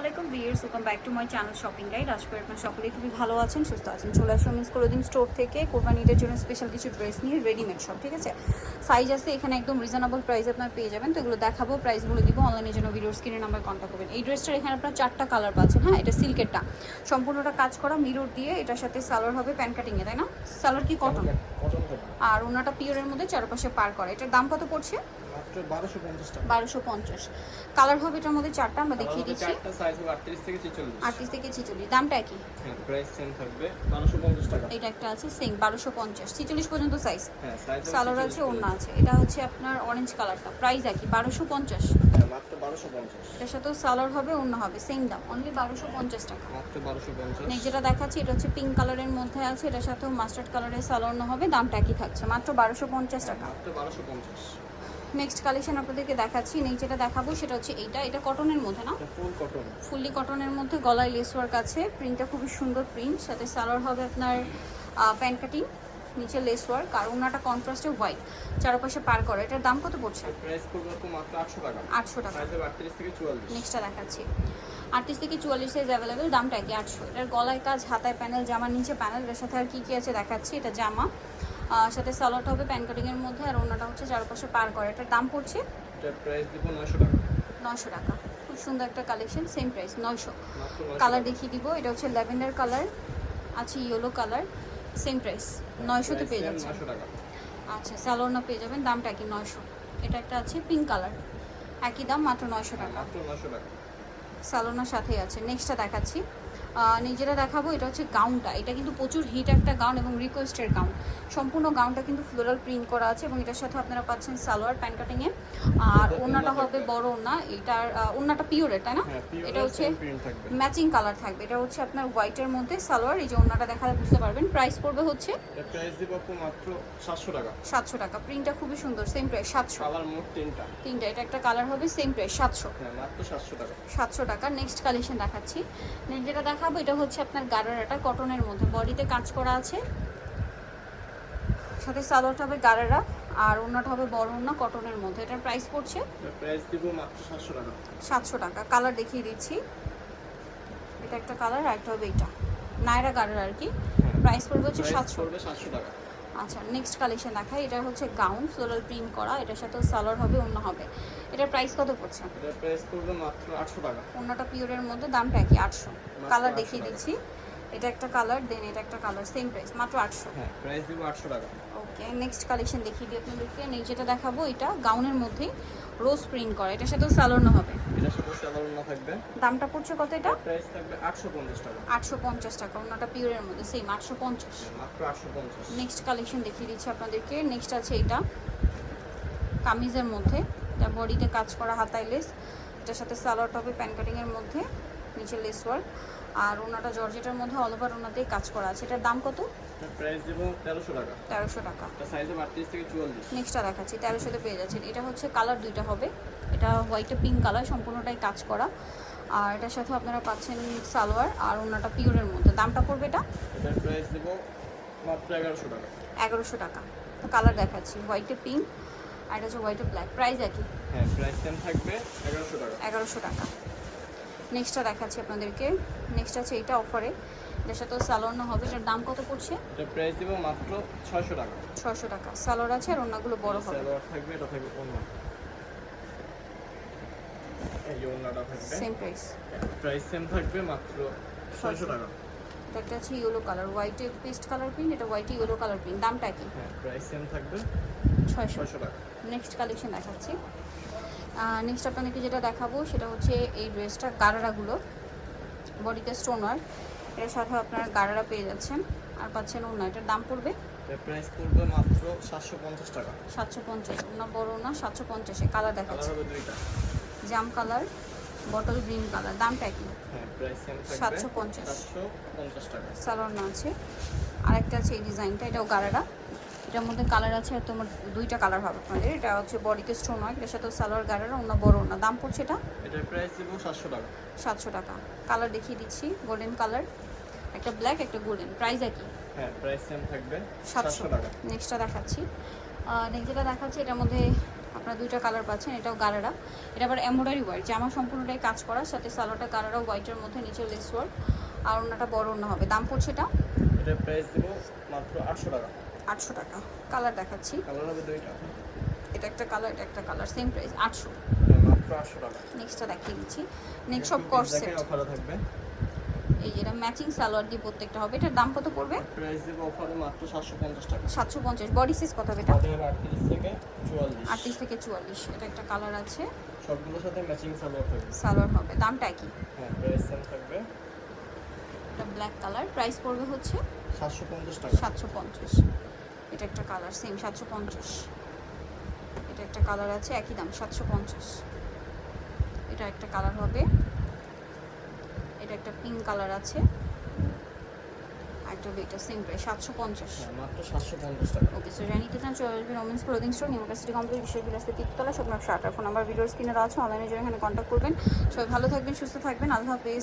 আলাইকুম বিয়ার্স welcome back to my channel shopping guide. আশা করি আপনার সকলেই খুবই ভালো আছেন, সুস্থ আছেন। চলে আসুন মিস করে দিন স্টোর থেকে। কোরবানিদের জন্য স্পেশাল কিছু ড্রেস নিয়ে রেডিমেড সব ঠিক আছে? সাইজ আছে, এখানে একদম রিজনেবল প্রাইসে আপনার পেয়ে যাবেন। তো এগুলো দেখাবো প্রাইসগুলো দিব অনলাইনের জন্য ভিডিওর স্ক্রিনে নাম্বার কন্ট্যাক্ট করবেন। এই ড্রেসটার এখানে আপনার চারটা কালার পাচ্ছেন হ্যাঁ? এটা সিল্কেরটা সম্পূর্ণটা কাজ করা মিরর দিয়ে, এটার সাথে সালোয়ার হবে প্যান কাটিংয়ে তাই না? সালোয়ার কি কটন আর ওনাটা পিওরের মধ্যে চারপাশে পার করা। এটার দাম কত পড়ছে? বারোশো পঞ্চাশ কালার হবে এটার মধ্যে চারটা আমরা দেখিয়ে দিচ্ছি। আটত্রিশ থেকে ছেচল্লিশ। দামটা একই হ্যাঁ এটা একটা আছে সেম বারোশো পঞ্চাশ। ছিচল্লিশ পর্যন্ত সাইজ কালার সাইজ সালোয়ার আছে ওড়না আছে। এটা হচ্ছে আপনার অরেঞ্জ কালারটা প্রাইস একই বারোশো পঞ্চাশ। হ্যাঁ এটার সাথেও সালোয়ার হবে ওড়না হবে সেম দাম অনলি বারোশো পঞ্চাশ টাকা। নেক্সট যেটা দেখাচ্ছি এটা হচ্ছে পিঙ্ক কালারের মধ্যে আছে এটার সাথেও মাস্টার্ড কালারের সালোয়ার হবে দামটা একই থাকছে মাত্র বারোশো পঞ্চাশ টাকা। বারোশো পঞ্চাশ। নেক্সট কালেকশন আপনাদেরকে দেখাচ্ছি নেক্সট যেটা দেখাবো সেটা হচ্ছে এইটা এটা কটনের মধ্যে না? ফুল কটন ফুললি কটনের মধ্যে গলায় লেস ওয়ার্ক আছে প্রিন্টটা খুবই সুন্দর প্রিন্ট সাথে সালোয়ার হবে আপনার প্যান্ট কাটিং নিচে লেস ওয়ার্ক আর ওনাটা কন্ট্রাস্টে হোয়াইট। চারপাশে পার করে। এটার দাম কত পড়ছে? প্রাইস আপু মাত্র আটশো টাকা। আটশো টাকা। সাইজ হবে আটত্রিশ থেকে চুয়াল্লিশ। নেক্সটটা দেখাচ্ছি। আটত্রিশ থেকে চুয়াল্লিশ সাইজ অ্যাভেলেবেল দামটা কি আটশো। এটার গলায় কাজ হাতায় প্যানেল জামার নিচে প্যানেল এর সাথে আর কি কি আছে দেখাচ্ছি? এটা জামা। সাথে সালোয়ারটা হবে প্যান কাটিংয়ের মধ্যে আর ওনাটা হচ্ছে চারপাশে পার করে। এটার দাম পড়ছে? এটার প্রাইস দিব নয়শো টাকা। নয়শো টাকা। খুব সুন্দর একটা কালেকশন সেম প্রাইস নয়শো। মাত্র নয়শো কালার দেখিয়ে দিব। এটা হচ্ছে ল্যাভেন্ডার কালার আছে ইয়েলো কালার সেম প্রাইস নয়শোতে পেয়ে যাচ্ছে। আচ্ছা স্যালোনা পেয়ে যাবেন দামটা কি নয়শো। এটা একটা আছে পিঙ্ক কালার একই দাম মাত্র নয়শো টাকা। মাত্র স্যালোনার সাথেই আছে। নেক্সটটা দেখাচ্ছি। নিজেরা দেখাবো এটা হচ্ছে গাউনটা এটা কিন্তু প্রচুর হিট একটা গাউন এবং রিকোয়েস্টের গাউন সম্পূর্ণ গাউনটা কিন্তু ফ্লোরাল প্রিন্ট করা আছে এবং এটার সাথে আপনারা পাচ্ছেন সালোয়ার প্যান্ট কাটিংয়ে আর ওড়না হবে বড় ওনা এটার আহ, ওড়নাটা পিওরের তাই না? হ্যাঁ এটা হচ্ছে ম্যাচিং কালার থাকবে। এটা হচ্ছে আপনার হোয়াইটের মধ্যে সালোয়ার এই যে ওড়নাটা দেখালে বুঝতে পারবেন। প্রাইস পড়বে হচ্ছে প্রাইস দিব মাত্র সাতশো টাকা। সাতশো টাকা। প্রিন্টটা খুবই সুন্দর সেম প্রাইস সাতশো। কালার মোট তিনটা। তিনটা এটা একটা কালার হবে সেম প্রাইস সাতশো। হ্যাঁ মাত্র সাতশো টাকা। সাতশো টাকা। নেক্সট কালেকশন দেখাচ্ছি। নেক্সট যেটা দেখাবো এটা হচ্ছে আপনার গারারাটা কটনের মধ্যে। বডিতে কাজ করা আছে। সাথে সালোয়ারটা হবে গারারা আর অন্যটা হবে বড় অন্য কটনের মধ্যে। এটার প্রাইস পড়ছে? প্রাইস দিব মাত্র সাতশো টাকা। সাতশো টাকা। কালার দেখিয়ে দিচ্ছি। এটা একটা কালার আর একটা হবে এটা। নায়রা গাড়ার আর কি। হ্যাঁ। প্রাইস পড়বে হচ্ছে সাতশো। পড়বে সাতশো টাকা। আচ্ছা নেক্সট কালেকশন দেখাই। এটা হচ্ছে গাউন ফ্লোরাল প্রিন্ট করা। এটার সাথে সালোয়ার হবে অন্য হবে। এটার প্রাইস কত পড়ছে? এটার প্রাইস পড়বে মাত্র আটশো টাকা। অন্যটা পিওরের মধ্যে দামটা একই আটশো। কালার দেখিয়ে দিচ্ছি। এটা একটা কালার দেন এটা একটা কালার সেম প্রাইস মাত্র আটশো। হ্যাঁ প্রাইস দিব আটশো টাকা। ওকে নেক্সট কালেকশন দেখিয়ে দিই আপনাদেরকে। নেক্সট যেটা দেখাবো এটা গাউনের মধ্যেই রোজ প্রিন্ট করা। এটার সাথেও সালোয়ার হবে। এটার সাথে স্যালার না থাকবে। দামটা পড়ছে কত এটা? প্রাইস থাকবে আটশো পঞ্চাশ টাকা। আটশো পঞ্চাশ টাকা অন্যটা পিওরের মধ্যে সেম আটশো পঞ্চাশ। হ্যাঁ, মাত্র আটশো পঞ্চাশ। নেক্সট কালেকশন দেখিয়ে দিচ্ছি আপনাদেরকে। নেক্সট আছে এটা কামিজের মধ্যে। এটা বডিতে কাজ করা হাতায় লেস এটার সাথে সালোয়ারটা হবে প্যান কাটিংয়ের মধ্যে নিচে লেস ওয়ার্ক আর ওনাটা জর্জেটার মধ্যে অল ওভার ওনাতেই কাজ করা আছে। এটার দাম কত? প্রাইস দিব টাকা। এটা সাইজ থেকে নেক্সটটা দেখাচ্ছি তেরোশোতে পেয়ে যাচ্ছেন। এটা হচ্ছে কালার দুইটা হবে। এটা হোয়াইটে পিঙ্ক কালার সম্পূর্ণটাই কাজ করা। আর এটার সাথে আপনারা পাচ্ছেন সালোয়ার আর ওনাটা পিওরের মধ্যে। দামটা পড়বে এটা? এটার প্রাইস দিব মাত্র এগারোশো টাকা। এগারোশো টাকা। তো কালার দেখাচ্ছি হোয়াইটে পিঙ্ক আর এটা হচ্ছে হোয়াইটে ব্ল্যাক প্রাইস একই? হ্যাঁ প্রাইস সেম থাকবে এগারোশো টাকা। টাকা। নেক্সটটা দেখাচ্ছি আপনাদেরকে। নেক্সট আছে এটা অফারে এটার সাথেও সালোয়ার না হবে এটার দাম কত পড়ছে? এটার প্রাইস দিব মাত্র ছয়শো টাকা। ছশো টাকা। সালোয়ার আছে আর ওনাগুলো বড় হবে। সালোয়ার থাকবে এটা থাকবে অন্য এই অন্যটা থাকবে। সেম প্রাইস প্রাইস সেম থাকবে মাত্র ছয়শো টাকা। এটা একটা আছে ইয়েলো কালার হোয়াইটে পেস্ট কালার প্রিন্ট এটা হোয়াইটে ইয়েলো কালার প্রিন্ট দামটা কি? হ্যাঁ প্রাইস সেম থাকবে ছয়শো। ছয়শো টাকা। নেক্সট কালেকশন দেখাচ্ছি। নেক্সট আপনাদেরকে যেটা দেখাবো সেটা হচ্ছে এই ড্রেসটা গারারাগুলো। বডিতে স্টোন ওয়ার্ক এর সাথে আপনারা গারারা পেয়ে যাচ্ছেন। আর পাচ্ছেন অন্য এটার দাম পড়বে? প্রাইস পড়বে মাত্র সাতশো পঞ্চাশ টাকা। সাতশো পঞ্চাশ। না বড় না সাতশো পঞ্চাশে। কালার কালার দেখাচ্ছি। হবে দুইটা। জাম কালার বটল গ্রিন কালার দামটা কি হ্যাঁ প্রাইস সেম থাকবে। 750 সাতশো পঞ্চাশ টাকা। সালোয়ার না আছে। আরেকটা আছে এই ডিজাইনটা এটাও গারারা এটার মধ্যে কালার আছে আর তোমার দুইটা কালার হবে আপনাদের এটা হচ্ছে বডিতে স্টোন হয় এটার সাথে সালোয়ার গারারা অন্য বড় না দাম পড়ছে এটা? এটার প্রাইস দিব সাতশো টাকা। সাতশো টাকা। কালার দেখিয়ে দিচ্ছি গোল্ডেন কালার একটা ব্ল্যাক একটা গোল্ডেন প্রাইস একই? হ্যাঁ প্রাইস সেম থাকবে। সাতশো সাতশো টাকা। নেক্সটটা দেখাচ্ছি। নেক্সট যেটা দেখাচ্ছি এটার মধ্যে আপনারা দুইটা কালার পাচ্ছেন এটাও গারারা। এটা আবার এমব্রয়ডারি ওয়ার্ক জামা সম্পূর্ণটাই কাজ করা সাথে সালোয়ারটা গারারা হোয়াইটের মধ্যে নিচে লেস ওয়ার্ক আর ওনাটা বড় ওনা হবে। দাম পড়ছে এটা? এটার প্রাইস দেবো মাত্র আটশো টাকা। আটশো টাকা। কালার দেখাচ্ছি। এটা একটা কালার এটা একটা কালার সেম প্রাইস আটশো। হ্যাঁ, মাত্র নেক্সটটা দেখিয়ে দিচ্ছি। নেক্সট সব কর্সেট অফারে থাকবে। এই যেটা ম্যাচিং সালোয়ার দিয়ে প্রত্যেকটা হবে। এটার দাম কত পড়বে? প্রাইস দেবো অফারে মাত্র সাতশো পঞ্চাশ টাকা। সাতশো পঞ্চাশ। বডি সাইজ কত হবে এটা? আমাদের হবে আটত্রিশ থেকে চুয়াল্লিশ। থেকে এটা একটা কালার আছে। সবগুলোর সাথে ম্যাচিং সালোয়ার থাকবে। সালোয়ার হবে। দামটা কি? হ্যাঁ প্রাইস সেম থাকবে। এটা ব্ল্যাক কালার প্রাইস পড়বে হচ্ছে? সাতশো পঞ্চাশ টাকা। সাতশো পঞ্চাশ। এটা একটা কালার সেম সাতশো পঞ্চাশ। এটা একটা কালার আছে একই দাম সাতশো পঞ্চাশ। এটা একটা কালার হবে। এটা একটা পিঙ্ক কালার আছে। একটা এটা সেম প্রাইস সাতশো পঞ্চাশ। হ্যাঁ মাত্র সাতশো পঞ্চাশ টাকা। ওকে সো চান চলে আসবেন women's clothing store university complete বিশ্ববিদ্যালয় তিনতলা স্বপ্ন শার্ট। আর ফোন নাম্বার ভিডিওর স্ক্রিনে দেওয়া আছে অনলাইনে জন্য এখানে কন্ট্যাক্ট করবেন। সবাই ভালো থাকবেন সুস্থ থাকবেন আল্লাহ হাফেজ।